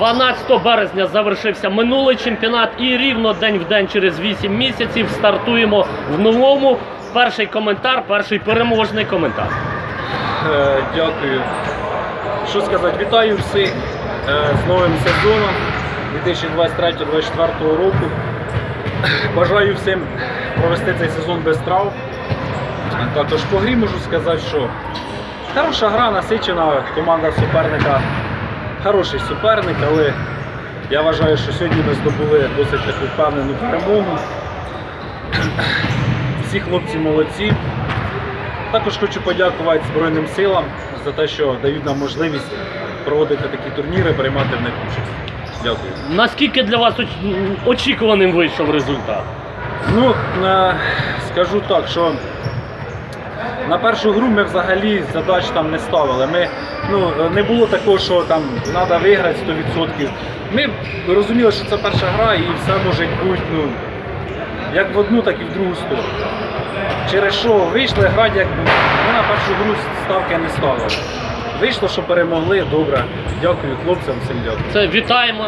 12 березня завершився минулий чемпіонат і рівно день в день через 8 місяців стартуємо в новому. Перший коментар, перший переможний коментар. Е, Дякую. Що сказати, вітаю всіх е, з новим сезоном 2023-2024 року. Бажаю всім провести цей сезон без трав. Також по грі можу сказати, що хороша гра, насичена, команда суперника, хороший суперник, але я вважаю, що сьогодні ми здобули досить таку впевнену перемогу. Всі хлопці молодці. Також хочу подякувати Збройним силам за те, що дають нам можливість проводити такі турніри, приймати в них участь. Дякую. Наскільки для вас очікуваним вийшов результат? Ну, е, скажу так, що на першу гру ми взагалі задач там не ставили. Ми, ну, не було такого, що там треба виграти 100%. Ми розуміли, що це перша гра і все може бути ну, як в одну, так і в другу сторону. Через що вийшли грати, як було. Ми на першу гру ставки не ставили. Вийшло, що перемогли, добре. Дякую хлопцям, всім дякую. Це вітаємо.